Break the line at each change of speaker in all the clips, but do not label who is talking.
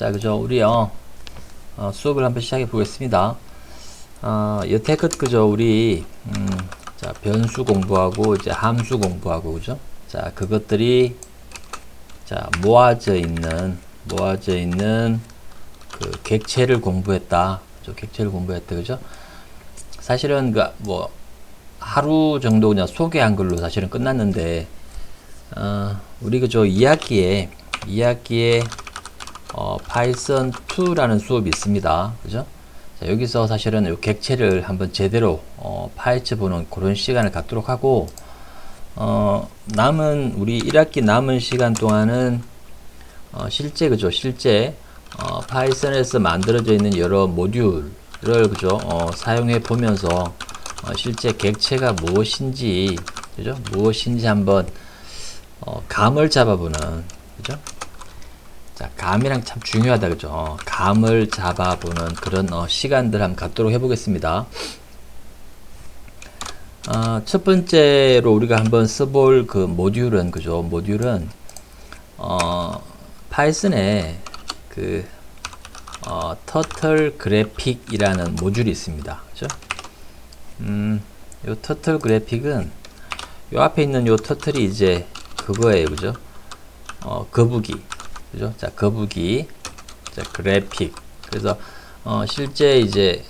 자, 그죠? 우리요, 어, 수업을 한번 시작해 보겠습니다. 어, 여태껏 그죠? 우리, 음, 자, 변수 공부하고, 이제 함수 공부하고, 그죠? 자, 그것들이, 자, 모아져 있는, 모아져 있는 그 객체를 공부했다. 저 객체를 공부했다. 그죠? 사실은 그, 뭐, 하루 정도 그냥 소개한 걸로 사실은 끝났는데, 어, 우리 그저 2학기에, 2학기에, 어, 파이썬 2라는 수업이 있습니다. 그죠? 자, 여기서 사실은 요 객체를 한번 제대로, 어, 파헤쳐 보는 그런 시간을 갖도록 하고, 어, 남은, 우리 1학기 남은 시간 동안은, 어, 실제, 그죠? 실제, 어, 파이썬에서 만들어져 있는 여러 모듈을, 그죠? 어, 사용해 보면서, 어, 실제 객체가 무엇인지, 그죠? 무엇인지 한번, 어, 감을 잡아보는, 그죠? 자, 감이랑 참 중요하다, 그죠? 어, 감을 잡아보는 그런 어, 시간들 한번 갖도록 해보겠습니다. 어, 첫 번째로 우리가 한번 써볼 그 모듈은, 그죠? 모듈은, 어, 파이썬에 그, 어, 터틀 그래픽이라는 모듈이 있습니다. 그죠? 음, 요 터틀 그래픽은 요 앞에 있는 요 터틀이 이제 그거예요. 그죠? 어, 거북이. 그죠? 자, 거북이. 자, 그래픽. 그래서 어, 실제 이제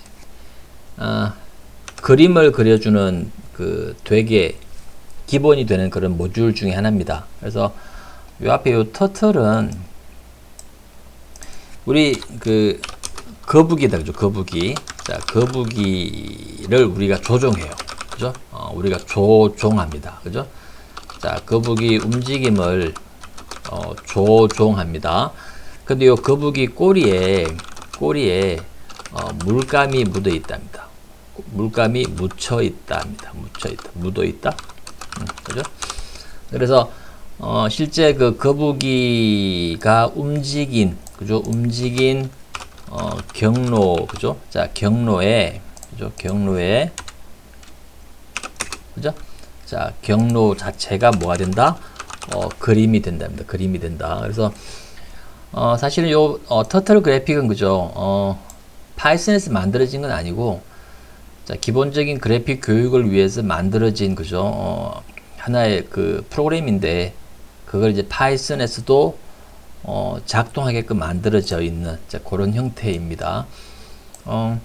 어, 그림을 그려주는 그 되게 기본이 되는 그런 모듈 중에 하나입니다. 그래서 요 앞에 요 터틀은 우리 그 거북이다 그죠? 거북이. 자, 거북이를 우리가 조종해요. 그죠? 어, 우리가 조종합니다. 그죠? 자, 거북이 움직임을 어, 조종합니다. 근데 요 거북이 꼬리에 꼬리에 어, 물감이 묻어 있답니다. 물감이 묻혀 있답니다. 묻혀 있다. 묻어 있다. 음, 그죠? 그래서 어, 실제 그 거북이가 움직인 그죠? 움직인 어, 경로 그죠? 자, 경로에 그죠? 경로에 그죠? 자, 경로 자체가 뭐가 된다? 어, 그림이 된답니다. 그림이 된다. 그래서 어, 사실은 요 어, 터틀 그래픽은 그죠? 어, 파이썬에서 만들어진 건 아니고 자, 기본적인 그래픽 교육을 위해서 만들어진 그죠? 어, 하나의 그 프로그램인데 그걸 이제 파이썬에서도 어, 작동하게끔 만들어져 있는 자, 그런 형태입니다. 어,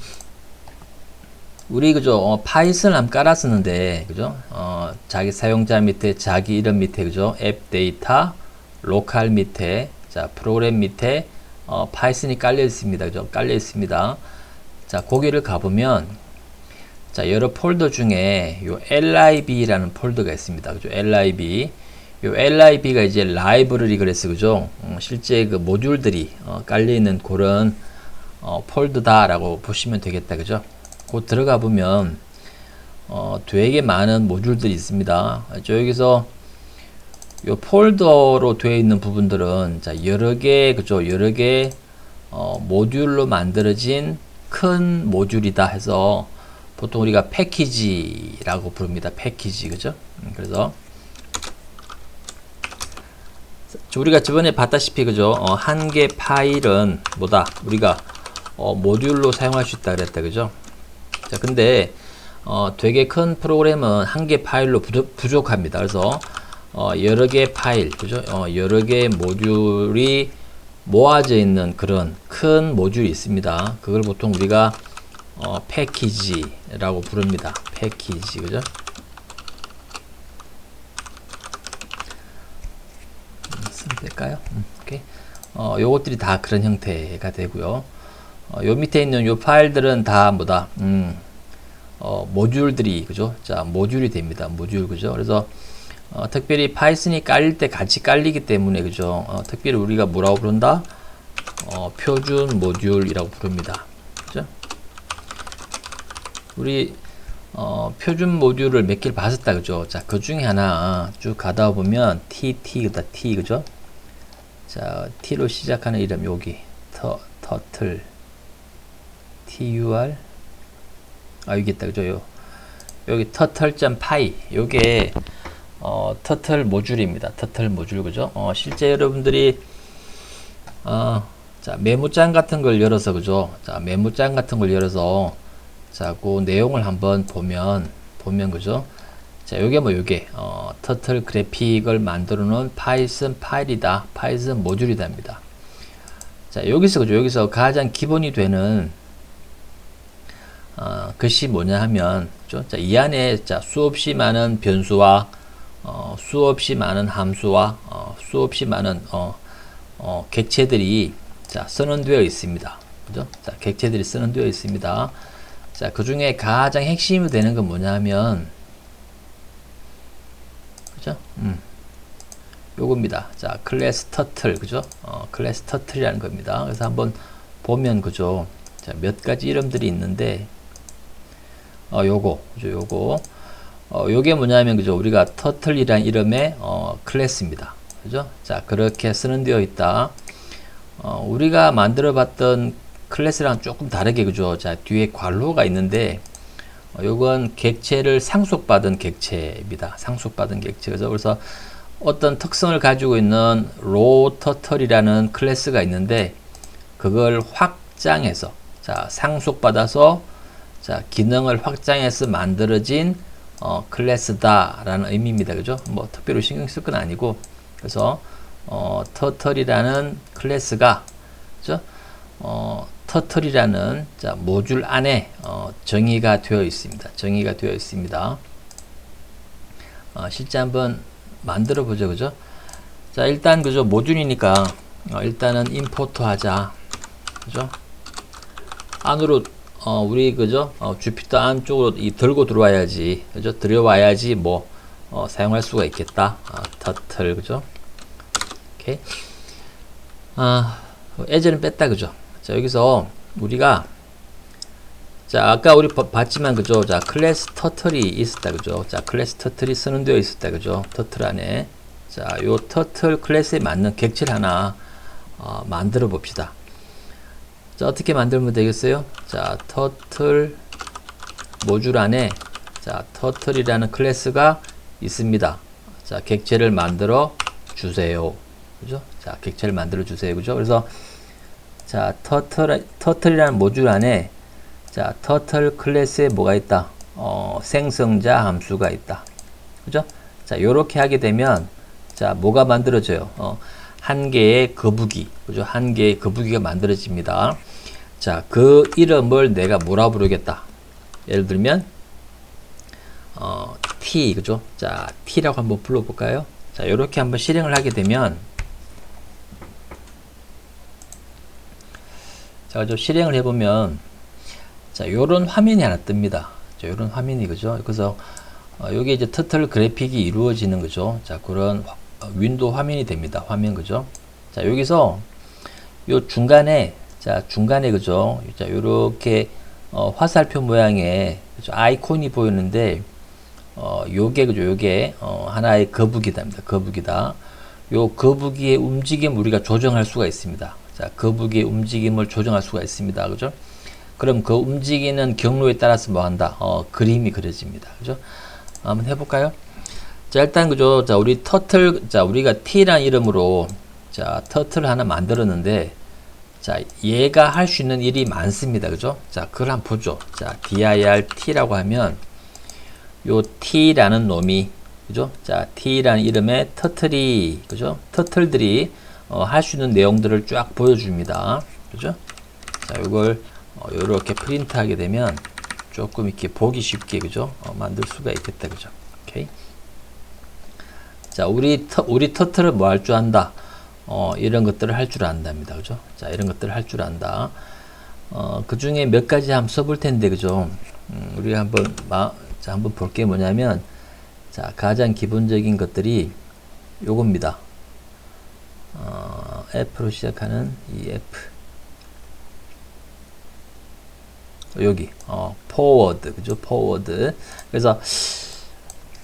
우리 그죠 어, 파이썬을 한번 깔았었는데 그죠? 어, 자기 사용자 밑에 자기 이름 밑에 그죠? 앱 데이터 로컬 밑에 자 프로그램 밑에 어, 파이썬이 깔려 있습니다. 그죠? 깔려 있습니다. 자 거기를 가보면 자 여러 폴더 중에 요 lib라는 폴더가 있습니다. 그죠? Lib 요 lib가 이제 라이브러리 그래서 그죠? 어, 실제 그 모듈들이 어, 깔려 있는 그런 어, 폴더다라고 보시면 되겠다. 그죠 곧 들어가 보면 어, 되게 많은 모듈들이 있습니다. 저 여기서 요 폴더로 되어 있는 부분들은 자 여러 개 그죠 여러 개 어, 모듈로 만들어진 큰 모듈이다 해서 보통 우리가 패키지라고 부릅니다. 패키지 그죠? 음, 그래서 우리가 저번에 봤다시피 그죠? 어, 한 개 파일은 뭐다? 우리가 어, 모듈로 사용할 수 있다 그랬다 그죠? 자, 근데 어, 되게 큰 프로그램은 한 개 파일로 부족, 합니다 그래서 어, 여러 개 파일, 그죠? 어, 여러 개 모듈이 모아져 있는 그런 큰 모듈이 있습니다. 그걸 보통 우리가 어, 패키지라고 부릅니다. 패키지, 그죠? 쓰면 될까요? 음, 오케이. 어, 요것들이 다 그런 형태가 되고요. 어, 요 밑에 있는 요 파일들은 다 뭐다, 음, 어, 모듈들이, 그죠? 자, 모듈이 됩니다. 모듈, 그죠? 그래서, 어, 특별히 파이썬이 깔릴 때 같이 깔리기 때문에, 그죠? 어, 특별히 우리가 뭐라고 부른다? 어, 표준 모듈이라고 부릅니다. 그죠? 우리, 어, 표준 모듈을 몇 개를 봤었다, 그죠? 자, 그 중에 하나 쭉 가다 보면, TT, 다 T, 그죠? 자, T로 시작하는 이름, 여기. 터, 터틀. Tur 아 여기 있다 그죠 요 여기 터틀.py 요게 어 터틀 모듈입니다 터틀 모듈 그죠 어 실제 여러분들이 어 자, 메모장 같은 걸 열어서 그죠? 자, 메모장 같은 걸 열어서 자, 그 내용을 한번 보면 보면 그죠? 자, 요게 뭐 요게 어, 터틀 그래픽을 만들어 놓은 파이썬 파일이다. 파이썬 모듈이다입니다. 자, 여기서 그죠? 여기서 가장 기본이 되는 어, 것이 뭐냐 하면? 자, 이 안에 자, 수없이 많은 변수와 어, 수없이 많은 함수와 어, 수없이 많은 어, 어, 객체들이 자, 선언되어 있습니다. 그죠? 자, 객체들이 선언되어 있습니다. 자, 그 중에 가장 핵심이 되는 건 뭐냐 하면 그죠? 음. 요겁니다. 자, 클래스 터틀, 그죠? 어, 클래스 터틀이라는 겁니다. 그래서 한번 보면, 그죠? 자, 몇 가지 이름들이 있는데, 어, 요거, 그죠? 요거. 어, 요게 뭐냐면, 그죠? 우리가 터틀이란 이름의, 어, 클래스입니다. 그죠? 자, 그렇게 쓰는 되어 있다. 어, 우리가 만들어 봤던 클래스랑 조금 다르게, 그죠? 자, 뒤에 괄호가 있는데, 어, 요건 객체를 상속받은 객체입니다. 상속받은 객체. 그죠? 그래서 어떤 특성을 가지고 있는 로우 터틀이라는 클래스가 있는데 그걸 확장해서 자 상속받아서 자 기능을 확장해서 만들어진 어, 클래스다라는 의미입니다. 그죠? 뭐 특별히 신경 쓸 건 아니고 그래서 어, 터틀이라는 클래스가 그죠? 어, 터틀이라는 자 모듈 안에 어, 정의가 되어 있습니다. 정의가 되어 있습니다. 어, 실제 한번 만들어 보죠 그죠 자 일단 그죠 모듈이니까 어, 일단은 임포트 하자 그죠 안으로 어, 우리 그죠 어, 주피터 안쪽으로 이 들고 들어와야지. 그죠 들여와야지 뭐 어, 사용할 수가 있겠다. 아, 터틀 그죠? 오케이. 아 예전은 뺐다 그죠? 자 여기서 우리가 자 아까 우리 봐- 봤지만 그죠? 자 클래스 터틀이 있었다 그죠? 자 클래스 터틀이 선언되어 있었다 그죠? 터틀 안에. 자요 터틀 클래스에 맞는 객체를 하나 어, 만들어 봅시다 자 어떻게 만들면 되겠어요 자 터틀 모듈 안에 자 터틀이라는 클래스가 있습니다 자 객체를 만들어 주세요 그죠 자 객체를 만들어 주세요 그죠 그래서 자 터틀 터틀이라는 모듈 안에 자, 터틀 클래스에 뭐가 있다? 어, 생성자 함수가 있다. 그죠? 자, 요렇게 하게 되면, 자, 뭐가 만들어져요? 어, 한 개의 거북이. 그죠? 한 개의 거북이가 만들어집니다. 자, 그 이름을 내가 뭐라 부르겠다? 예를 들면, 어, T. 그죠? 자, T라고 한번 불러볼까요? 자, 요렇게 한번 실행을 하게 되면, 자, 좀 실행을 해보면, 자, 요런 화면이 하나 뜹니다. 자, 요런 화면이 그죠? 그래서 어, 요게 이제 터틀 그래픽이 이루어지는 거죠. 자, 그런 윈도우 화면이 됩니다. 화면 그죠? 자, 여기서 요 중간에 자, 중간에 그죠? 자, 요렇게 어, 화살표 모양의 그죠? 아이콘이 보이는데 어, 요게 그죠? 요게 어, 하나의 거북이다입니다. 거북이다. 요 거북이의 움직임 우리가 조정할 수가 있습니다. 자, 거북이의 움직임을 조정할 수가 있습니다. 그죠? 그럼 그 움직이는 경로에 따라서 뭐 한다? 어, 그림이 그려집니다. 그죠? 한번 해볼까요? 자, 일단 그죠? 자, 우리 터틀, 자, 우리가 T란 이름으로 자, 터틀 하나 만들었는데 자, 얘가 할 수 있는 일이 많습니다. 그죠? 자, 그걸 한번 보죠. 자, dir t라고 하면 요 t라는 놈이 그죠? 자, t라는 이름의 터틀이 그죠? 터틀들이 어, 할 수 있는 내용들을 쫙 보여줍니다. 그죠? 자, 이걸 어, 이렇게 프린트하게 되면 조금 이렇게 보기 쉽게 그죠? 어, 만들 수가 있겠다 그죠? 오케이. 자, 우리 터, 우리 터틀은 뭐할 줄 안다? 어, 이런 것들을 할 줄 안답니다. 그죠? 자, 이런 것들을 할 줄 안다. 어, 그 중에 몇 가지 한번 써볼 텐데, 그죠? 음, 우리가 한번, 마, 자, 한번 볼 게 뭐냐면, 자, 가장 기본적인 것들이 요겁니다. 어, F로 시작하는 이 F. 여기 어 포워드 그죠 포워드 그래서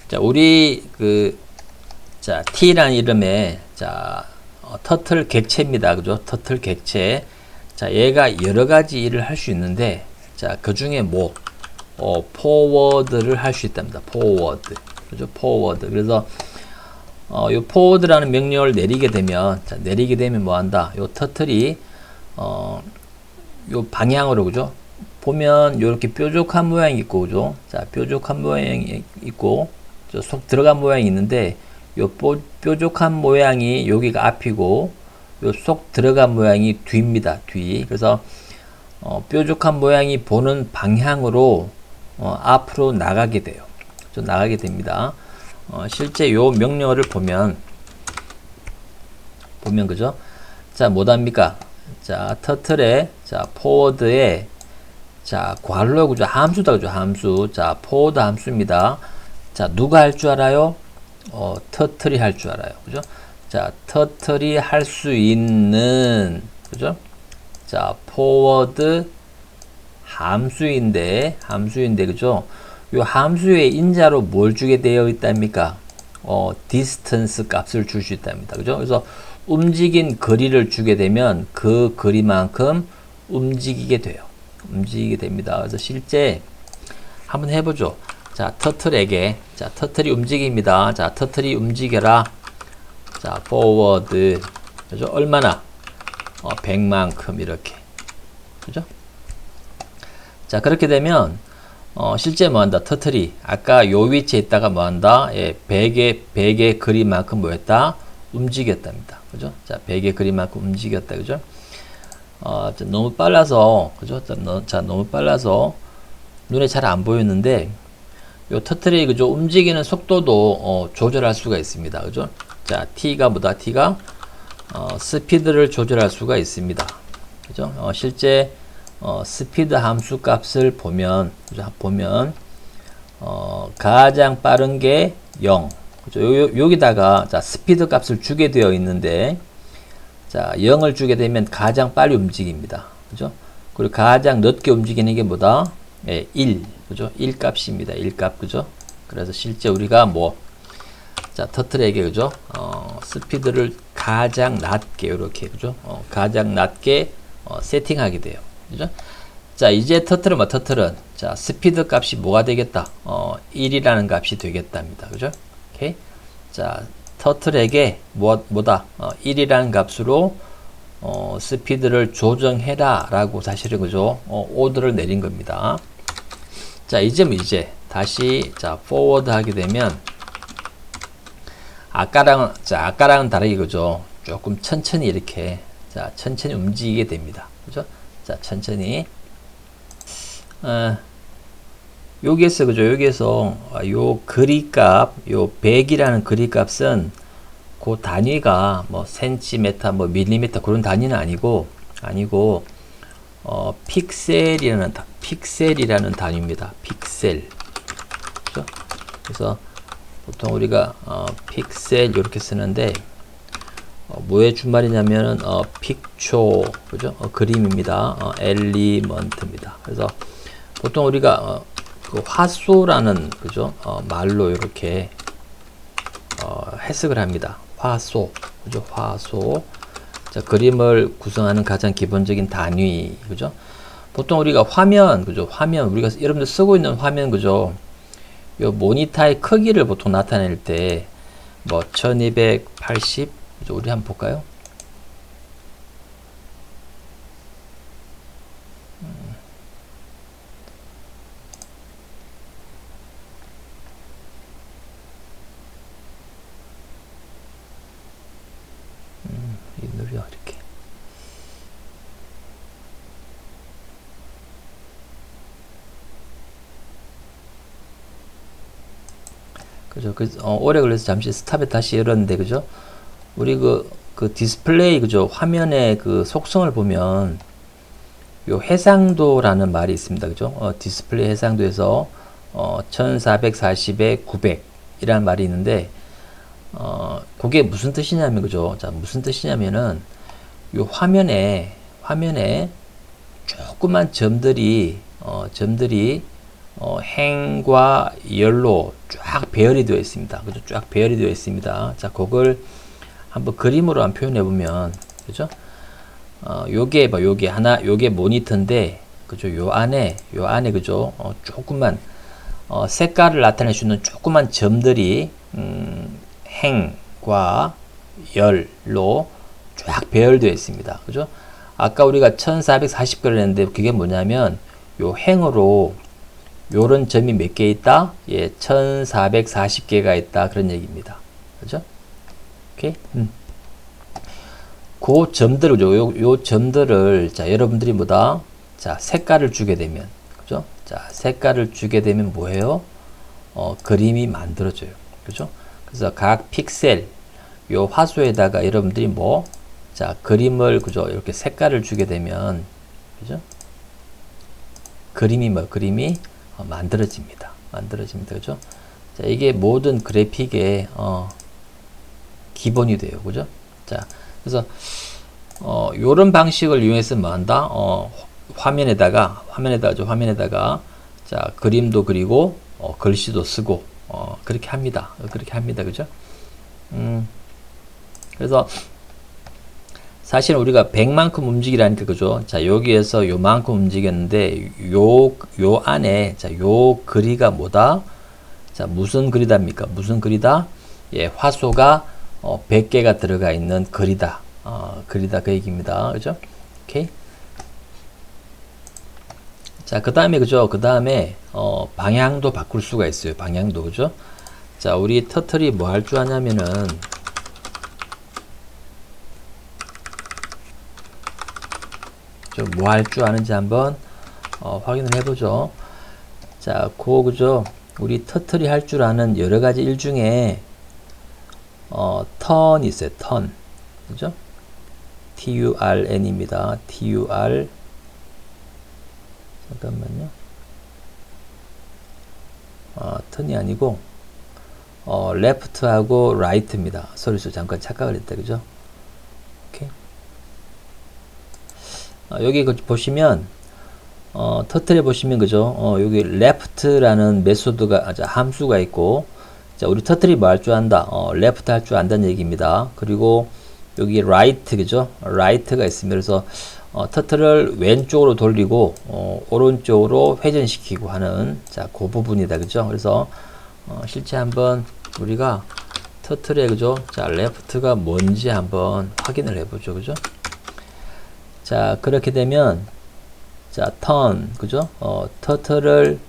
자 우리 그 자 T라는 이름의 자 어, 터틀 객체입니다. 그죠? 터틀 객체. 자 얘가 여러 가지 일을 할 수 있는데 자 그 중에 뭐 어, 포워드를 할 수 있답니다. 포워드 그죠? 포워드 그래서 어, 요 포워드라는 명령을 내리게 되면 자 내리게 되면 뭐 한다? 요 터틀이 어, 요 방향으로 그죠? 보면 이렇게 뾰족한 모양이 있고 그죠? 자, 뾰족한 모양이 있고 저속 들어간 모양이 있는데 요 뾰, 뾰족한 모양이 여기가 앞이고 요 속 들어간 모양이 뒤입니다. 뒤. 그래서 어, 뾰족한 모양이 보는 방향으로 어, 앞으로 나가게 돼요. 좀 나가게 됩니다. 어, 실제 요 명령어를 보면 보면 그죠? 자, 뭐답니까? 자, 터틀에 자, 포워드에 자, 괄호 그죠? 함수다 그죠? 함수. 자, 포워드 함수입니다. 자, 누가 할 줄 알아요? 어, 터틀이 할줄 알아요. 그죠? 자, 터틀이 할수 있는 그죠? 자, 포워드 함수인데 함수인데 그죠? 요 함수의 인자로 뭘 주게 되어 있답니까? 어, 디스턴스 값을 줄 수 있답니다. 그죠? 그래서 움직인 거리를 주게 되면 그 거리만큼 움직이게 돼요. 움직이게 됩니다. 그래서 실제 한번 해보죠. 자, 터틀에게 자, 터틀이 움직입니다. 자, 터틀이 움직여라. 자, forward 그죠? 얼마나? 어, 100만큼 이렇게. 그죠? 자, 그렇게 되면 어, 실제 뭐 한다? 터틀이 아까 요 위치에 있다가 뭐 한다? 예, 100의 100의 거리만큼 뭐 했다? 움직였답니다. 그죠? 자, 100의 거리만큼 움직였다. 그죠? 어, 자, 너무 빨라서 그죠? 자, 너, 자, 너무 빨라서 눈에 잘 안 보였는데 요 터틀이 그죠? 움직이는 속도도 어, 조절할 수가 있습니다. 그죠? 자, t가 뭐다? t가 어, 스피드를 조절할 수가 있습니다. 그죠? 어, 실제 어, 스피드 함수 값을 보면 그죠? 보면 어, 가장 빠른 게 0. 그죠? 요, 여기다가 자, 스피드 값을 주게 되어 있는데 자, 0을 주게 되면 가장 빨리 움직입니다. 그죠? 그리고 가장 늦게 움직이는 게 뭐다? 예, 1. 그죠? 1 값입니다. 1 값. 그죠? 그래서 실제 우리가 뭐 자, 터틀에게 그죠? 어, 스피드를 가장 낮게 이렇게 그죠? 어, 가장 낮게 어, 세팅하게 돼요. 그죠? 자, 이제 터틀은 뭐 터틀은 자, 스피드 값이 뭐가 되겠다? 어, 1이라는 값이 되겠답니다. 그죠? 오케이. 자, 터틀에게 뭐, 뭐다? 어, 1이라는 값으로 어, 스피드를 조정해라 라고 사실은 그죠? 어, 오더를 내린 겁니다. 자, 이제 뭐 이제 다시 자, forward 하게 되면 아까랑 자, 아까랑은 다르게 그죠? 조금 천천히 이렇게 자, 천천히 움직이게 됩니다. 그죠? 자, 천천히 어, 여기에서 그죠? 여기에서 아, 요 거리값, 요 100이라는 거리값은 그 단위가 뭐 센티메타, 뭐 밀리미터 그런 단위는 아니고 아니고 어, 픽셀이라는 다, 픽셀이라는 단위입니다. 픽셀. 그죠? 그래서 보통 우리가 어, 픽셀 이렇게 쓰는데 어, 뭐의 준말이냐면은 어, 픽초 그죠? 어, 그림입니다. 어, 엘리먼트입니다. 그래서 보통 우리가 어, 그 화소라는 그죠? 어, 말로 이렇게 어, 해석을 합니다. 화소 그죠? 화소 자, 그림을 구성하는 가장 기본적인 단위 그죠? 보통 우리가 화면 그죠? 화면 우리가 여러분들 쓰고 있는 화면 그죠? 요 모니터의 크기를 보통 나타낼 때 뭐 1280 그죠? 우리 한번 볼까요? 이 누려 이렇게 그죠? 그 어, 오래 걸려서 잠시 스탑에 다시 열었는데 그죠? 우리 그, 그 디스플레이 그죠? 화면의 그 속성을 보면 요 해상도라는 말이 있습니다. 그죠? 어, 디스플레이 해상도에서 어, 1440에 900 이라는 말이 있는데 어, 그게 무슨 뜻이냐면, 그죠? 자, 무슨 뜻이냐면은, 요 화면에, 화면에 조그만 점들이, 어, 점들이, 어, 행과 열로 쫙 배열이 되어 있습니다. 그죠? 쫙 배열이 되어 있습니다. 자, 그걸 한번 그림으로 한번 표현해 보면, 그죠? 어, 요게, 뭐, 요게 하나, 요게 모니터인데, 그죠? 요 안에, 요 안에, 그죠? 어, 조그만, 어, 색깔을 나타낼 수 있는 조그만 점들이, 음, 행과 열로 쫙 배열되어 있습니다. 그죠? 아까 우리가 1440개를 했는데 그게 뭐냐면 요 행으로 요런 점이 몇 개 있다? 예, 1440개가 있다. 그런 얘기입니다. 그죠? 오케이? 음. 그 점들을, 요, 요 점들을, 자, 여러분들이 뭐다? 자, 색깔을 주게 되면, 그죠? 자, 색깔을 주게 되면 뭐예요? 어, 그림이 만들어져요. 그죠? 그래서 각 픽셀, 요 화소에다가 여러분들이 뭐, 자, 그림을, 그죠? 이렇게 색깔을 주게 되면, 그죠? 그림이 뭐, 그림이 어, 만들어집니다. 만들어집니다. 그죠? 자, 이게 모든 그래픽의, 어, 기본이 돼요. 그죠? 자, 그래서, 어, 요런 방식을 이용해서 뭐 한다? 어, 화면에다가, 화면에다가, 화면에다가, 자, 그림도 그리고, 어, 글씨도 쓰고, 어, 그렇게 합니다. 그렇게 합니다. 그죠? 음, 그래서, 사실 우리가 100만큼 움직이라니까 그죠? 자, 여기에서 요만큼 움직였는데 요 요 안에 자, 요 그리가 뭐다? 자, 무슨 그리다입니까? 무슨 그리다? 예, 화소가 어, 100개가 들어가 있는 그리다. 어, 그리다 그 얘기입니다. 그죠? 오케이. 자, 그 다음에 그죠? 그 다음에 어, 방향도 바꿀 수가 있어요. 방향도 그죠? 자, 우리 터틀이 뭐 할 줄 아냐면은 좀 뭐 할 줄 아는지 한번 어, 확인을 해보죠. 자, 고 그죠? 우리 터틀이 할 줄 아는 여러 가지 일 중에 어, 턴이 있어요. 턴. 그죠? TURN입니다. TUR 잠깐만요. 어, 턴이 아니고 어, 레프트하고 라이트입니다. 소리수 잠깐 착각을 했다. 그죠? 오케이. 어, 여기 그 보시면 어, 터틀에 보시면 그죠? 어, 여기 left라는 메소드가 아, 자, 함수가 있고 자, 우리 터틀이 뭐 할 줄 안다? 어, left 할 줄 안다는 얘기입니다. 그리고 여기 right 그죠? right가 있습니다. 그래서 어, 터틀을 왼쪽으로 돌리고 어, 오른쪽으로 회전시키고 하는 자, 그 부분이다. 그죠? 그래서 어, 실제 한번 우리가 터틀의 그죠? 자, left가 뭔지 한번 확인을 해 보죠. 그죠? 자, 그렇게 되면 자, 턴, 그죠? 어, 터틀을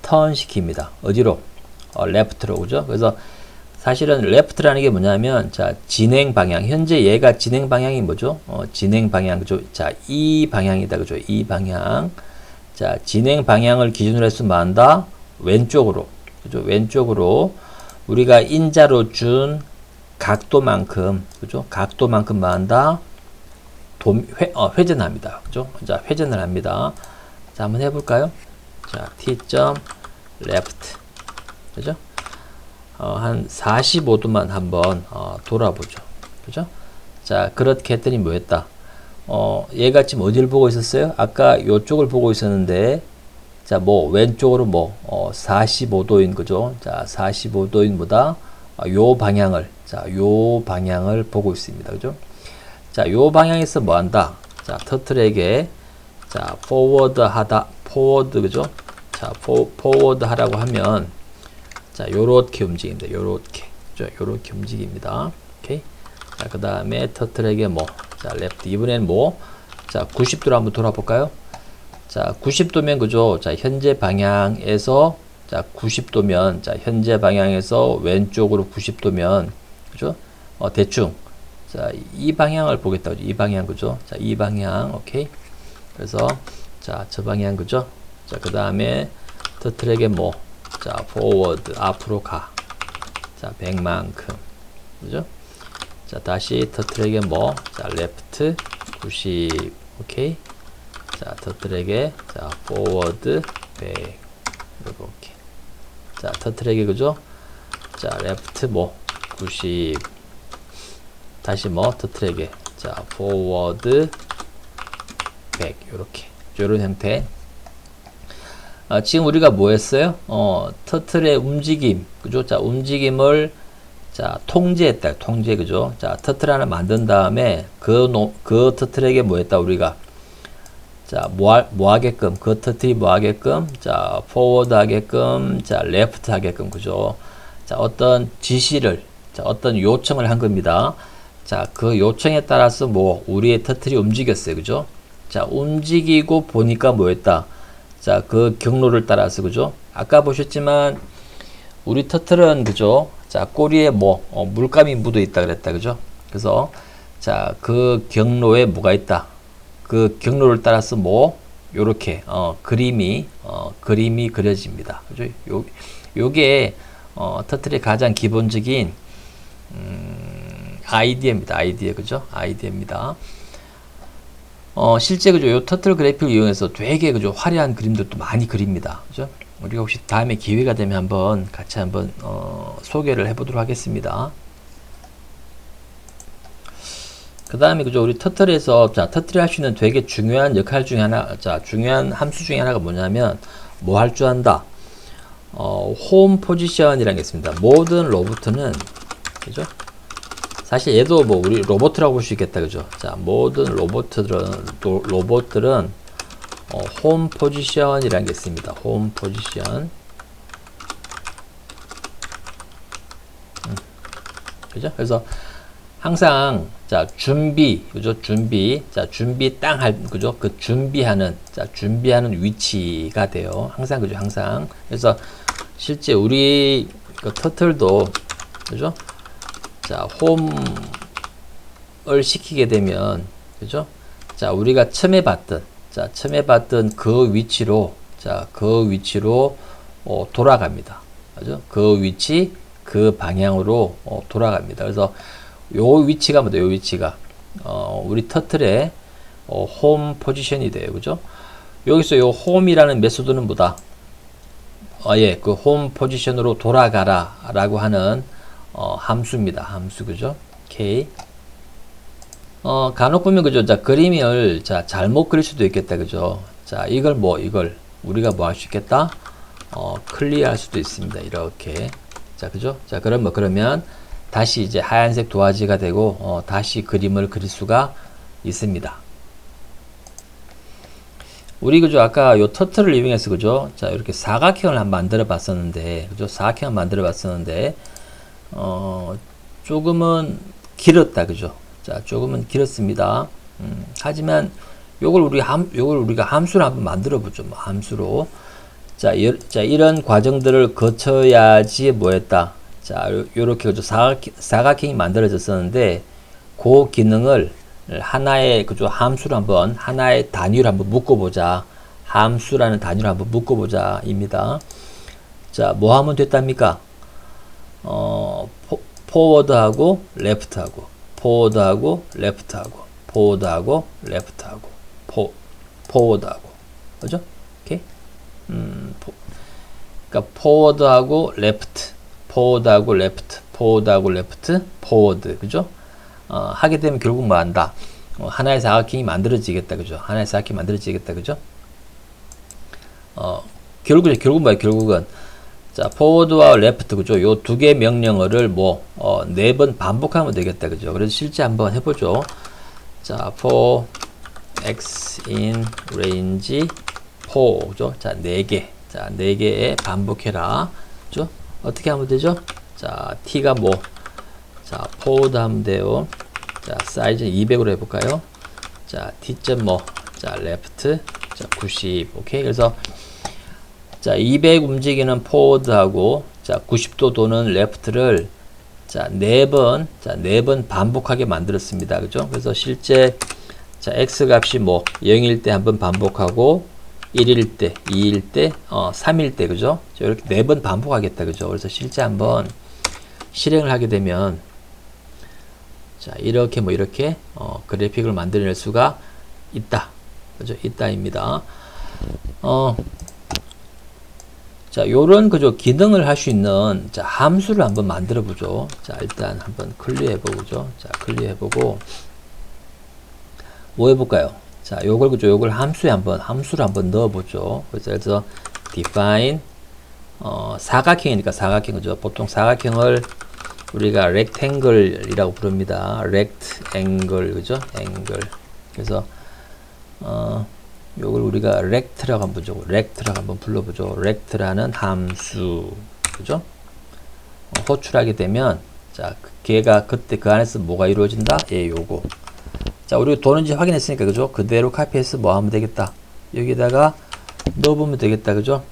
턴 시킵니다. 어디로? 어, 레프트로, 그죠? 그래서 사실은 레프트라는 게 뭐냐면, 자, 진행 방향. 현재 얘가 진행 방향이 뭐죠? 어, 진행 방향, 그죠? 자, 이 방향이다, 그죠? 이 방향. 자, 진행 방향을 기준으로 해서 뭐 한다? 왼쪽으로, 그죠? 왼쪽으로 우리가 인자로 준 각도만큼, 그죠? 각도만큼 뭐 한다? 도, 회, 어, 회전합니다. 그죠? 자, 회전을 합니다. 자, 한번 해볼까요? 자, t left. 그죠? 어, 한 45도만 한번 어, 돌아보죠. 그죠? 자, 그렇게 했더니 뭐였다? 어, 얘가 지금 어디를 보고 있었어요? 아까 요쪽을 보고 있었는데, 자, 뭐, 왼쪽으로 뭐, 어, 45도인 거죠? 자, 45도인 보다, 어, 요 방향을, 자, 요 방향을 보고 있습니다. 그죠? 자, 요 방향에서 뭐 한다? 자, 터틀에게 자, 포워드 하다, 포워드 그죠? 자, 포, 포워드 하라고 하면 자, 요렇게 움직입니다. 요렇게. 그죠? 요렇게 움직입니다. 오케이. 자, 그다음에 터틀에게 뭐 자, 레프트 이번엔 뭐 자, 90도로 한번 돌아볼까요? 자, 90도면 그죠? 자, 현재 방향에서 자, 90도면 자, 현재 방향에서 왼쪽으로 90도면 그죠? 어, 대충 자, 이 방향을 보겠다. 이 방향, 그죠? 자, 이 방향, 오케이. 그래서, 자, 저 방향, 그죠? 자, 그 다음에, 터틀에게 뭐, 자, forward, 앞으로 가. 자, 100만큼. 그죠? 자, 다시 터틀에게 뭐, 자, left, 90, 오케이. 자, 터틀에게, 자, forward, 100. 이렇게. 자, 터틀에게, 그죠? 자, left, 뭐, 90. 다시 뭐 터트에게. 자 forward back. 요렇게. 요런 형태. 아, 지금 우리가 뭐 했어요? 어, 터틀의 움직임. 그죠? 자 움직임을 자 통제했다. 통제 그죠? 자 터틀 하나 만든 다음에 그, 노, 그 터틀에게 뭐 했다 우리가? 자, 뭐, 하, 뭐 하게끔, 그 터틀이 뭐 하게끔, 자, 포워드 하게끔, 자, 레프트 하게끔, 그죠? 자, 어떤 지시를, 자, 어떤 요청을 한 겁니다. 자, 그 요청에 따라서 뭐 우리의 터틀이 움직였어요. 그죠? 자, 움직이고 보니까 뭐였다? 자, 그 경로를 따라서 그죠? 아까 보셨지만 우리 터틀은 그죠? 자, 꼬리에 뭐 어, 물감이 묻어 있다 그랬다. 그죠? 그래서 자, 그 경로에 뭐가 있다? 그 경로를 따라서 뭐 요렇게 어, 그림이 어, 그림이 그려집니다. 그죠? 요 요게 어, 터틀의 가장 기본적인 음, 아이디어입니다. 아이디어 그죠? 아이디어입니다. 어, 실제 그죠? 요 터틀 그래픽을 이용해서 되게 그죠? 화려한 그림들도 많이 그립니다. 그죠? 우리가 혹시 다음에 기회가 되면 한번 같이 한번 어, 소개를 해보도록 하겠습니다. 그 다음에 그죠 우리 터틀에서 자 터틀이 할 수 있는 되게 중요한 역할 중에 하나 자 중요한 함수 중에 하나가 뭐냐면 뭐 할 줄 안다 어, 홈 포지션이라는 게 있습니다 모든 로봇은 그죠 사실 얘도 뭐 우리 로봇이라고 볼 수 있겠다 그죠? 자 모든 로봇들은 로, 로봇들은 어, 홈 포지션이라는 게 있습니다. 홈 포지션. 음, 그죠? 그래서 항상 자 준비 그죠? 준비. 자 준비 땅 할 그죠? 그 준비하는 자 준비하는 위치가 돼요. 항상 그죠? 항상. 그래서 실제 우리 그 터틀도 그죠 자 홈을 시키게 되면 그죠? 자 우리가 처음에 봤던 자 처음에 봤던 그 위치로 자 그 위치로 어, 돌아갑니다. 그죠? 그 위치 그 방향으로 어, 돌아갑니다. 그래서 요 위치가 뭐다? 요 위치가 어, 우리 터틀의 어, 홈 포지션이 돼요. 그죠? 여기서 요 홈이라는 메소드는 뭐다? 어, 예, 그 홈 포지션으로 돌아가라 라고 하는 어, 함수입니다. 함수 그죠? K. 어, 간혹 보면 그죠? 자 그림을 자 잘못 그릴 수도 있겠다 그죠? 자 이걸 뭐 이걸 우리가 뭐 할 수 있겠다? 어, 클리어 할 수도 있습니다. 이렇게. 자 그죠? 자 그럼 뭐 그러면 다시 이제 하얀색 도화지가 되고 어, 다시 그림을 그릴 수가 있습니다. 우리 그죠? 아까 요 터틀을 이용해서 그죠? 자 이렇게 사각형을 한번 만들어 봤었는데 그죠? 사각형을 만들어 봤었는데 어 조금은 길었다 그죠 자 조금은 길었습니다 음, 하지만 요걸 우리 함 요걸 우리가 함수로 한번 만들어 보죠 뭐 함수로 자, 이, 자 이런 과정들을 거쳐야지 뭐였다 자, 요렇게 그죠. 사각, 형이 만들어졌었는데, 그 기능을 하나의 그죠. 함수로 한번, 하나의 단위로 한번 묶어보자. 함수라는 단위로 한번 묶어보자. 입니다. 자, 뭐 하면 됐답니까? 어, 포, 포워드하고, 레프트하고, 포워드하고, 레프트하고, 포워드하고, 레프트하고, 포, 포워드하고. 그죠? 오케이? 음, 포, 그러니까 포워드하고, 레프트. 포워드하고 레프트, 포워드하고 레프트, 포워드, 그죠? 어, 하게 되면 결국 뭐 한다? 어, 하나의 사각형이 만들어지겠다, 그죠? 하나의 사각형이 만들어지겠다, 그죠? 어, 결국, 결국 뭐야, 결국은. 자, 포워드와 레프트, 그죠? 요 두 개 명령어를 뭐, 어, 네 번 반복하면 되겠다, 그죠? 그래서 실제 한번 해보죠. 자, for x in range 4, 그죠? 자, 네 개. 자, 네 개에 반복해라. 그죠? 어떻게 하면 되죠? 자, t가 뭐? 자, 포워드 하면 돼요. 자, 사이즈 200으로 해볼까요? 자, t점 뭐? 자, 레프트. 자, 90. 오케이. 그래서 자, 200 움직이는 포워드하고 자, 90도 도는 레프트를 자, 네 번, 자, 네 번 반복하게 만들었습니다. 그죠? 그래서 실제 자, x 값이 뭐 0일 때 한 번 반복하고 1일 때, 2일 때, 어, 3일 때, 그죠? 이렇게 네 번 반복하겠다, 그죠? 그래서 실제 한번 실행을 하게 되면, 자, 이렇게 뭐 이렇게, 어, 그래픽을 만들어낼 수가 있다. 그죠? 있다입니다. 어, 자, 요런, 그죠? 기능을 할 수 있는, 자, 함수를 한번 만들어 보죠. 자, 일단 한번 클리어 해 보죠. 자, 클리어 해 보고, 뭐 해볼까요? 자, 요걸 그죠? 요걸 함수에 한번 함수를 한번 넣어 보죠. 그래서 define 어, 사각형이니까 사각형 그죠? 보통 사각형을 우리가 rectangle이라고 부릅니다. rectangle 그죠? angle. 그래서 어, 요걸 우리가 rect라고 한번 보죠. rect라고 한번 불러 보죠. rect라는 함수. 그죠? 어, 호출하게 되면 자, 그- 걔가 그때 그 안에서 뭐가 이루어진다? 예, 요거. 자, 우리가 도는지 확인했으니까, 그죠? 그대로 카피해서 뭐 하면 되겠다. 여기다가 넣어보면 되겠다, 그죠?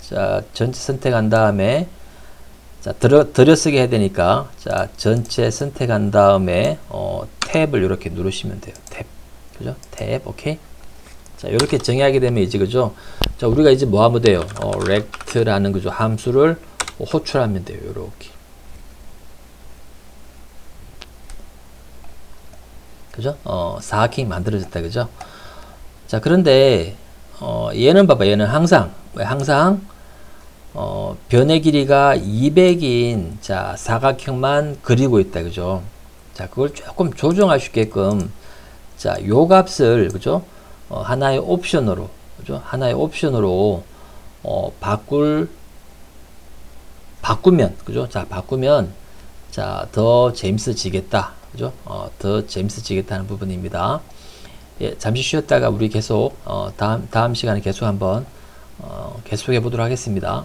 자, 전체 선택한 다음에, 자, 들어, 들여쓰기 해야 되니까, 자, 전체 선택한 다음에, 어, 탭을 이렇게 누르시면 돼요. 탭. 그죠? 탭, 오케이? 자, 이렇게 정의하게 되면 이제, 그죠? 자, 우리가 이제 뭐 하면 돼요? 어, rect라는 그죠? 함수를 호출하면 돼요. 요렇게. 그죠? 어, 사각형이 만들어졌다. 그죠? 자, 그런데, 어, 얘는 봐봐. 얘는 항상, 왜 항상, 어, 변의 길이가 200인, 자, 사각형만 그리고 있다. 그죠? 자, 그걸 조금 조정할 수 있게끔, 자, 요 값을, 그죠? 어, 하나의 옵션으로, 그죠? 하나의 옵션으로, 어, 바꿀, 바꾸면, 그죠? 자, 바꾸면, 자, 더 재밌어지겠다. 그죠? 어, 더 재밌어지겠다는 부분입니다. 예, 잠시 쉬었다가 우리 계속, 어, 다음, 다음 시간에 계속 한번, 어, 계속해 보도록 하겠습니다.